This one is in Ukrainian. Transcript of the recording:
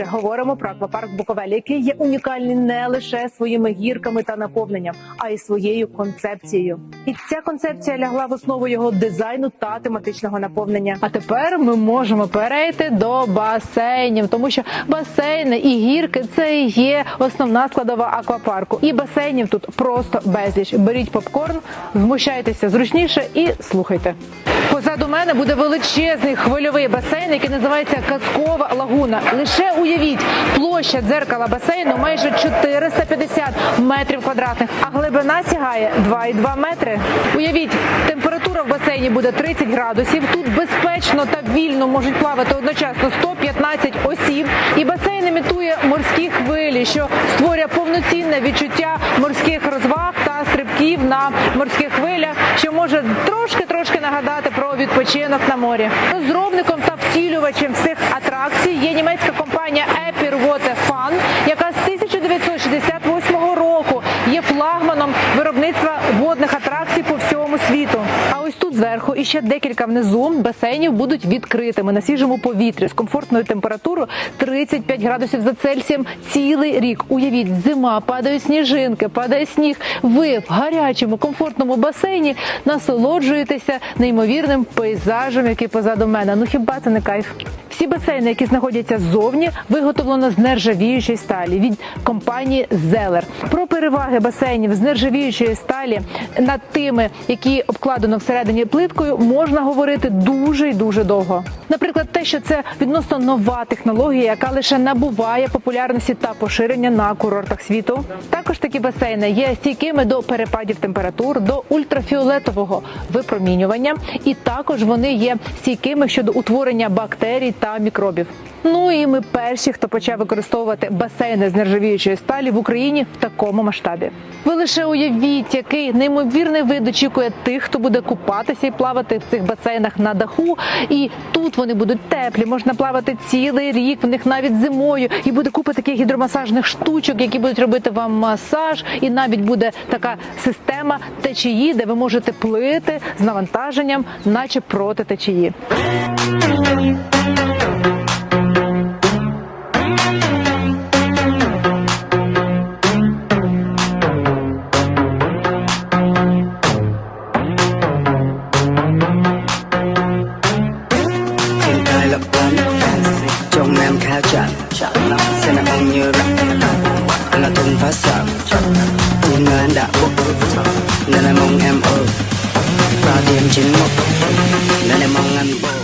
говоримо про аквапарк Буковель, який є унікальний не лише своїми гірками та наповненням, а й своєю концепцією. І ця концепція лягла в основу його дизайну та тематичного наповнення. А тепер ми можемо перейти до басейнів, тому що басейни і гірки це є основна складова аквапарку. І басейнів тут просто безліч. Беріть попкорн, змущайтеся зручніше і слухайте. Позаду мене буде величезний хвильовий басейн, який називається Казкова лагуна. Лише уявіть, площа дзеркала басейну майже 450 метрів квадратних, а глибина сягає 2,2 метри. Уявіть, температура в басейні буде 30 градусів. Тут безпечно та вільно можуть плавати одночасно 115 осіб. І басейн імітує морські хвилі, що створює повноцінне відчуття морських розваг та стрибків на морських хвилях, що може трошки-трошки нагадати про відпочинок на морі. Розробником та втілювачем цих атракцій є німецька компанія Epir Water Fun, яка з 1968 року є флагманом виробництва водних атракцій по всьому світу. Зверху і ще декілька внизу басейнів будуть відкритими на свіжому повітрі з комфортною температурою 35 градусів за Цельсієм цілий рік. Уявіть, зима, падають сніжинки, падає сніг. Ви в гарячому комфортному басейні насолоджуєтеся неймовірним пейзажем, який позаду мене. Ну хіба це не кайф? Всі басейни, які знаходяться ззовні, виготовлено з нержавіючої сталі від компанії Зелер. Про переваги басейнів з нержавіючої сталі над тими, які обкладено всередині плиткою, можна говорити дуже і дуже довго. Наприклад, те, що це відносно нова технологія, яка лише набуває популярності та поширення на курортах світу. Також такі басейни є стійкими до перепадів температур, до ультрафіолетового випромінювання, і також вони є стійкими щодо утворення бактерій та мікробів. Ну і ми перші, хто почав використовувати басейни з нержавіючої сталі в Україні в такому масштабі. Ви лише уявіть, який неймовірний вид очікує тих, хто буде купатися і плавати в цих басейнах на даху. І тут вони будуть теплі, можна плавати цілий рік. В них навіть зимою, і буде купа таких гідромасажних штучок, які будуть робити вам масаж. І навіть буде така система течії, де ви можете плити з навантаженням, наче проти течії. sợ lắm. Xem là bao nhiêu lắm Anh là thôn phá sợ Tin nơi anh đã bốc Nên em mong em ơi Vào tìm chín một. Nên em mong anh bốc